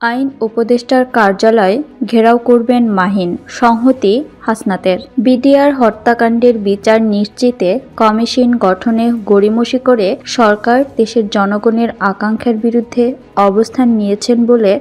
আইন উপদেষ্টার কার্যালয় ঘেরাও করবেন মাহিন, সংহতি হাসনাতের। বিডিআর হত্যাকাণ্ডের বিচার নিশ্চিতে কমিশন গঠনে গড়িমসি করে সরকার দেশের জনগণের আকাঙ্ক্ষার বিরুদ্ধে অবস্থান নিয়েছেন বলে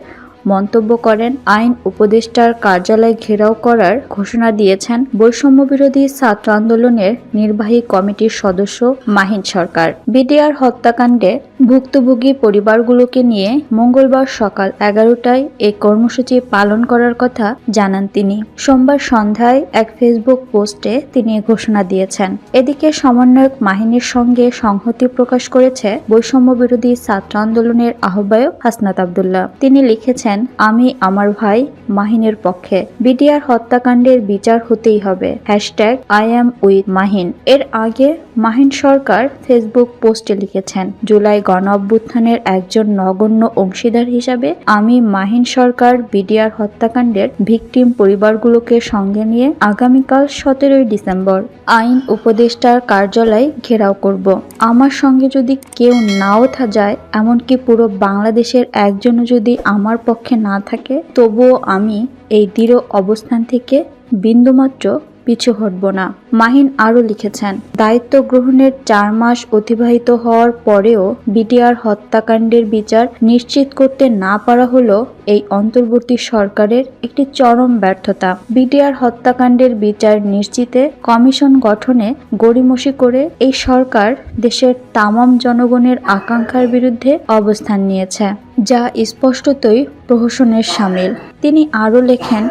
মন্তব্য করেন। আইন উপদেষ্টার কার্যালয় ঘেরাও করার ঘোষণা দিয়েছেন বৈষম্য বিরোধী ছাত্র আন্দোলনের নির্বাহী কমিটির সদস্য মাহিন সরকার। বিডিআর হত্যাকাণ্ডে ভুক্তভোগী পরিবারগুলোকে নিয়ে মঙ্গলবার সকাল এগারোটায় এই কর্মসূচি পালন করার কথা জানান তিনি। সোমবার সন্ধ্যায় এক ফেসবুক পোস্টে তিনি ঘোষণা দিয়েছেন। এদিকে সমন্বয়ক মাহিনীর সঙ্গে সংহতি প্রকাশ করেছে বৈষম্য বিরোধী ছাত্র আন্দোলনের আহ্বায়ক হাসনাত আবদুল্লাহ। তিনি লিখেছেন আমি আমার ভাই মাহিনের পক্ষে। বিডিআর হত্যাকাণ্ডের বিচার হতেই হবে। Hashtag, I am with Mahin. এর আগে মাহিন সরকার ফেসবুক পোস্টে লিখেছেন, জুলাই গণ অভ্যুত্থানের একজন নগণ্য অংশীদার হিসাবে আমি মাহিন সরকার বিডিআর হত্যাকাণ্ডের ভিকটিম পরিবারগুলোকে সঙ্গে নিয়ে আগামীকাল সতেরোই ডিসেম্বর আইন উপদেষ্টার কার্যালয় ঘেরাও করব। আমার সঙ্গে যদি কেউ নাও থা যায়, এমনকি পুরো বাংলাদেশের একজনও যদি আমার পক্ষে না থাকে, তবুও আমি এই দৃঢ় অবস্থান থেকে বিন্দুমাত্র পিছু হটব না। মাহিন আরও লিখেছেন, দায়িত্ব গ্রহণের চার মাস অতিবাহিত হওয়ার পরেও বিটিআর হত্যাকাণ্ডের বিচার নিশ্চিত করতে না পারা হলো এই অন্তর্বর্তী সরকারের একটি চরম ব্যর্থতা। বিটিআর হত্যাকাণ্ডের বিচার নিশ্চিতে কমিশন গঠনে গড়িমসি করে এই সরকার দেশের তামাম জনগণের আকাঙ্ক্ষার বিরুদ্ধে অবস্থান নিয়েছে। যা স্পষ্টতই প্রহসনের সামিল। তিনি আরও লেখেন,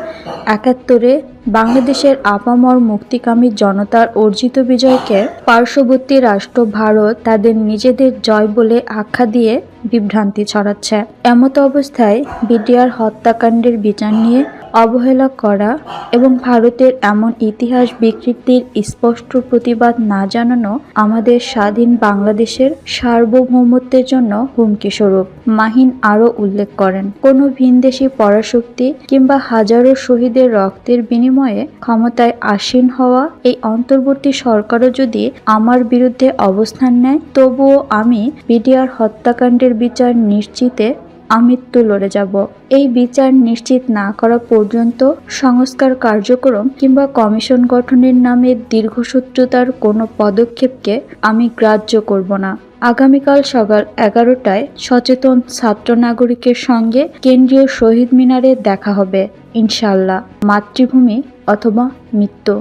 একাত্তরে বাংলাদেশের আপামর মুক্তিকামী জনতার অর্জিত বিজয়কে পার্শ্ববর্তী রাষ্ট্র ভারত তাদের নিজেদের জয় বলে আখ্যা দিয়ে বিভ্রান্তি ছড়াচ্ছে। এমত অবস্থায় বিডিআর হত্যাকাণ্ডের বিচার নিয়ে অবহেলা করা এবং ভারতের এমন ইতিহাস বিকৃতির স্পষ্ট প্রতিবাদ না জানানো আমাদের স্বাধীন বাংলাদেশের সার্বভৌমত্বের জন্য হুমকি স্বরূপ মাহিন আরও উল্লেখ করেন। কোনো ভিনদেশি পরাশক্তি কিংবা হাজারো শহীদের রক্তের বিনিময়ে ক্ষমতায় আসীন হওয়া এই অন্তর্বর্তী সরকারও যদি আমার বিরুদ্ধে অবস্থান নেয়, তবুও আমি বিডিআর হত্যাকাণ্ডের বিচার নিশ্চিতে আমৃত্যু লড়ে যাব। এই বিচার নিশ্চিত না করা পর্যন্ত সংস্কার কার্যক্রম কিংবা কমিশন গঠনের নামে দীর্ঘসূত্রতার কোনো পদক্ষেপকে আমি গ্রাহ্য করব না। আগামীকাল সকাল এগারোটায় সচেতন ছাত্র নাগরিকের সঙ্গে কেন্দ্রীয় শহীদ মিনারে দেখা হবে ইনশাল্লাহ মাতৃভূমি অথবা মৃত্যু।